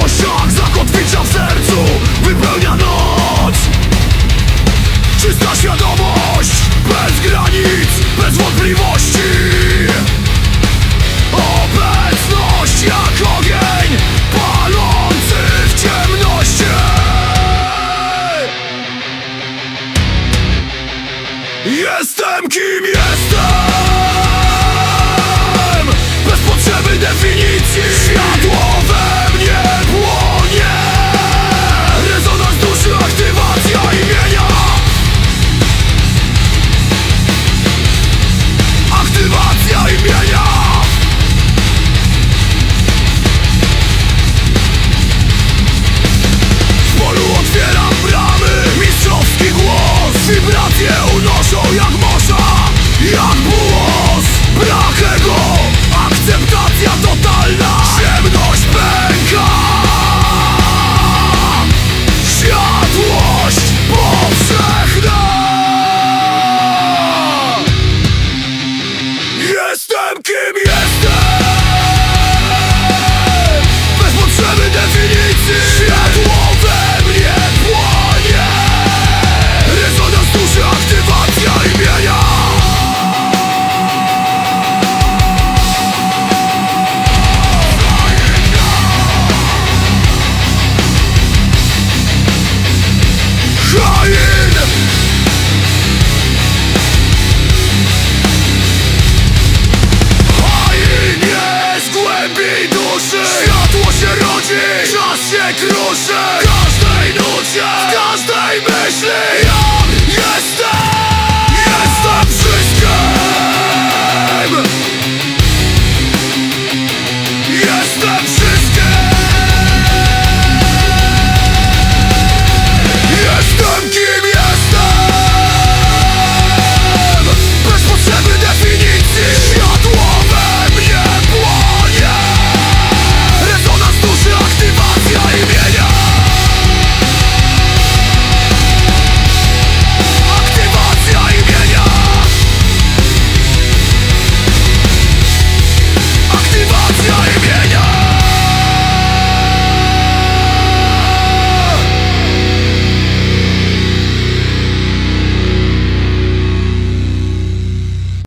kosiach zakotwicza w sercu. Wypełnia noc. Czysta świadomość. Bez granic, bez wątpliwości. Obecność jak ogień Palący w ciemności Jestem kim jestem. rację unoszą jak morza Jak błos, brak ego Akceptacja totalna. Ciemność pęka. Światłość powszechna. Jestem kim jest